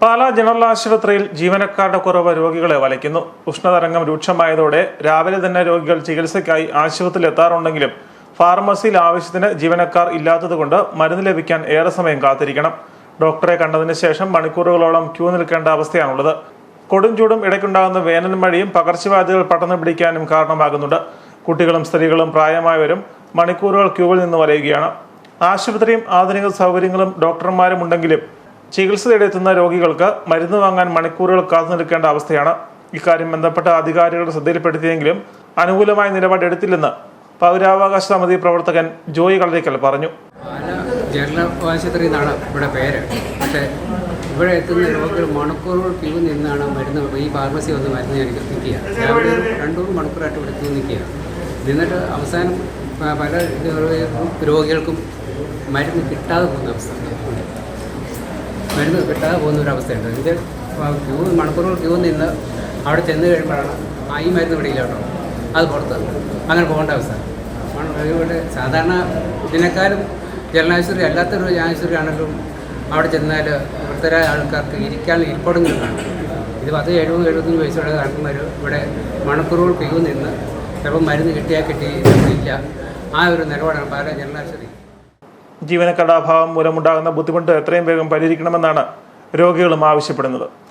Pala general ആശുപത്രിയിൽ ജീവനക്കാരുടെ കുറവ് രോഗികളെ വലയ്ക്കുന്നു. ഉഷ്ണതരംഗം രൂക്ഷമായതോടെ രാവിലെ തന്നെ രോഗികൾ ചികിത്സയ്ക്കായി ആശുപത്രിയിൽ എത്താറുണ്ടെങ്കിലും ഫാർമസിയിൽ ആവശ്യത്തിന് ജീവനക്കാർ ഇല്ലാത്തതുകൊണ്ട് മരുന്ന് ലഭിക്കാൻ ഏറെ സമയം കാത്തിരിക്കണം. ഡോക്ടറെ കണ്ടതിന് ശേഷം മണിക്കൂറുകളോളം ക്യൂ നിൽക്കേണ്ട അവസ്ഥയാണുള്ളത്. കൊടും ചൂടും ഇടയ്ക്കുണ്ടാകുന്ന വേനൽ മഴയും പകർച്ചവ്യാധികൾ പടർന്നു പിടിക്കാനും കാരണമാകുന്നുണ്ട്. കുട്ടികളും സ്ത്രീകളും പ്രായമായവരും മണിക്കൂറുകൾ ക്യൂവിൽ നിന്ന് വലയുകയാണ് ആശുപത്രിയും ആധുനിക സൗകര്യങ്ങളും ഡോക്ടർമാരും ഉണ്ടെങ്കിലും ചികിത്സ തേടിയെത്തുന്ന രോഗികൾക്ക് മരുന്ന് വാങ്ങാൻ മണിക്കൂറുകൾ കാത്തു നിൽക്കേണ്ട അവസ്ഥയാണ്. ഇക്കാര്യം ബന്ധപ്പെട്ട അധികാരികൾ ശ്രദ്ധയിൽപ്പെടുത്തിയെങ്കിലും അനുകൂലമായ നിലപാടെടുത്തില്ലെന്ന് പൗരാവകാശ സമിതി പ്രവർത്തകൻ ജോയി കളരിക്കൽ പറഞ്ഞു. ജനറൽ ആശുപത്രി എന്നാണ് ഇവിടെ പേര്. പക്ഷേ ഇവിടെ എത്തുന്ന രോഗികൾ മണിക്കൂറുകൾ ക്യൂ നിന്നാണ് മരുന്ന് ഈ ഫാർമസി വന്ന് മരുന്ന് ഞാൻ നിൽക്കുക രാവിലെ മൂന്ന് മണിക്കൂറായിട്ട് ഇവിടെ ക്യൂ നിൽക്കുക. നിന്നിട്ട് അവസാനം പല രോഗികൾക്കും മരുന്ന് കിട്ടാതെ പോകുന്ന അവസ്ഥ. മരുന്ന് കിട്ടാതെ പോകുന്ന ഒരു അവസ്ഥയുണ്ട് ഇത് ക്യൂ മണിക്കൂറുകൾ ക്യൂ നിന്ന് അവിടെ ചെന്ന് കഴിയുമ്പോഴാണ് ആ ഈ മരുന്ന് ഇവിടെ ഇല്ല കേട്ടോ അത് പുറത്ത്. അങ്ങനെ പോകേണ്ട അവസ്ഥ. അതുകൊണ്ട് സാധാരണ ഇതിനേക്കാളും ജലനാശുപത്രി അല്ലാത്തൊരു ആശുപത്രി ആണെങ്കിലും അവിടെ ചെന്നാൽ ഇവിടുത്തെ ആൾക്കാർക്ക് ഇരിക്കാൻ ഇരിപ്പടങ്ങളും കാണും ഇത് പത്ത് എഴുപത് എഴുപത്തഞ്ച് വയസ്സുള്ള നടക്കുന്നവർ ഇവിടെ മണിക്കൂറുകൾ ക്യൂ നിന്ന് ചിലപ്പോൾ മരുന്ന് കിട്ടിയാൽ കിട്ടി ഇല്ല. ആ ഒരു നിലപാടാണ് പല ജനലാശുപത്രി ജീവനക്കാരുടെ അഭാവം മൂലമുണ്ടാകുന്ന ബുദ്ധിമുട്ട് എത്രയും വേഗം പരിഹരിക്കണമെന്നാണ് രോഗികളും ആവശ്യപ്പെടുന്നത്